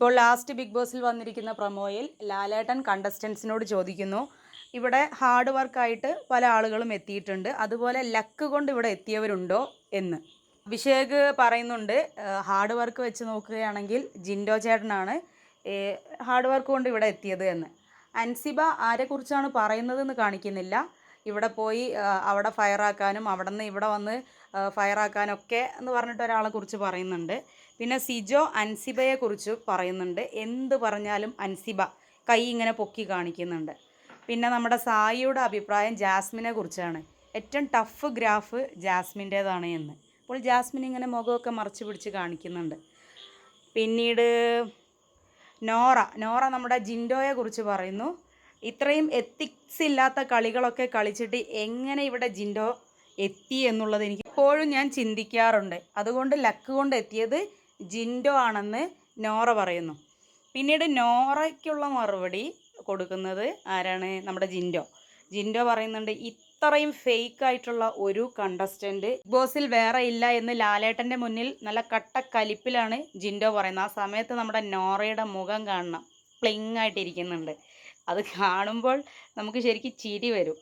ഇപ്പോൾ last big ബോസിൽ വന്നിരിക്കുന്ന പ്രൊമോയിൽ ലാലേട്ടൻ കണ്ടസ്റ്റൻസിനോട് ചോദിക്കുന്നു. ഇവിടെ ഹാർഡ് വർക്കായിട്ട് പല ആളുകളും എത്തിയിട്ടുണ്ട്. അതുപോലെ ലക്ക് കൊണ്ട് ഇവിടെ എത്തിയവരുണ്ടോ എന്ന്. അഭിഷേക് പറയുന്നുണ്ട് ഹാർഡ് വർക്ക് വെച്ച് നോക്കുകയാണെങ്കിൽ ജിൻഡോ ചേട്ടനാണ് ഹാർഡ് വർക്ക് കൊണ്ട് ഇവിടെ എത്തിയത് എന്ന്. അൻസിബ ആരെക്കുറിച്ചാണ് പറയുന്നതെന്ന് കാണിക്കുന്നില്ല. ഇവിടെ പോയി അവിടെ ഫയറാക്കാനും അവിടെ നിന്ന് ഇവിടെ വന്ന് ഫയറാക്കാനൊക്കെ എന്ന് പറഞ്ഞിട്ട് ഒരാളെ കുറിച്ച് പറയുന്നുണ്ട്. പിന്നെ സിജോ അൻസിബയെ കുറിച്ച് പറയുന്നുണ്ട്. എന്ത് പറഞ്ഞാലും അൻസിബ കൈ ഇങ്ങനെ പൊക്കി കാണിക്കുന്നുണ്ട്. പിന്നെ നമ്മുടെ സായിയുടെ അഭിപ്രായം ജാസ്മിനെ കുറിച്ചാണ്. ഏറ്റവും ടഫ് ഗ്രാഫ് ജാസ്മിന്റേതാണ് എന്ന്. അപ്പോൾ ജാസ്മിൻ ഇങ്ങനെ മുഖമൊക്കെ മറച്ചു പിടിച്ച് കാണിക്കുന്നുണ്ട്. പിന്നീട് നോറ നോറ നമ്മുടെ ജിൻഡോയെ കുറിച്ച് പറയുന്നു. ഇത്രയും എത്തിക്സ് ഇല്ലാത്ത കളികളൊക്കെ കളിച്ചിട്ട് എങ്ങനെ ഇവിടെ ജിൻഡോ എത്തി എന്നുള്ളത് എനിക്ക് ഇപ്പോഴും ഞാൻ ചിന്തിക്കാറുണ്ട്. അതുകൊണ്ട് ലക്ക് കൊണ്ട് എത്തിയത് ജിൻഡോ ആണെന്ന് നോറ പറയുന്നു. പിന്നീട് നോറയ്ക്കുള്ള മറുപടി കൊടുക്കുന്നത് ആരാണ്? നമ്മുടെ ജിൻഡോ. ജിൻഡോ പറയുന്നുണ്ട് ഇത്രയും ഫേക്ക് ആയിട്ടുള്ള ഒരു കണ്ടസ്റ്റന്റ് ബോസിൽ വേറെ ഇല്ല എന്ന് ലാലേട്ടന്റെ മുന്നിൽ നല്ല കട്ട കലിപ്പിലാണ് ജിൻഡോ പറയുന്നത്. ആ സമയത്ത് നമ്മുടെ നോറയുടെ മുഖം കാണണം. പ്ലിങ് ആയിട്ടിരിക്കുന്നുണ്ട്. അത് കാണുമ്പോൾ നമുക്ക് ശരിക്കും ചിരി വരും.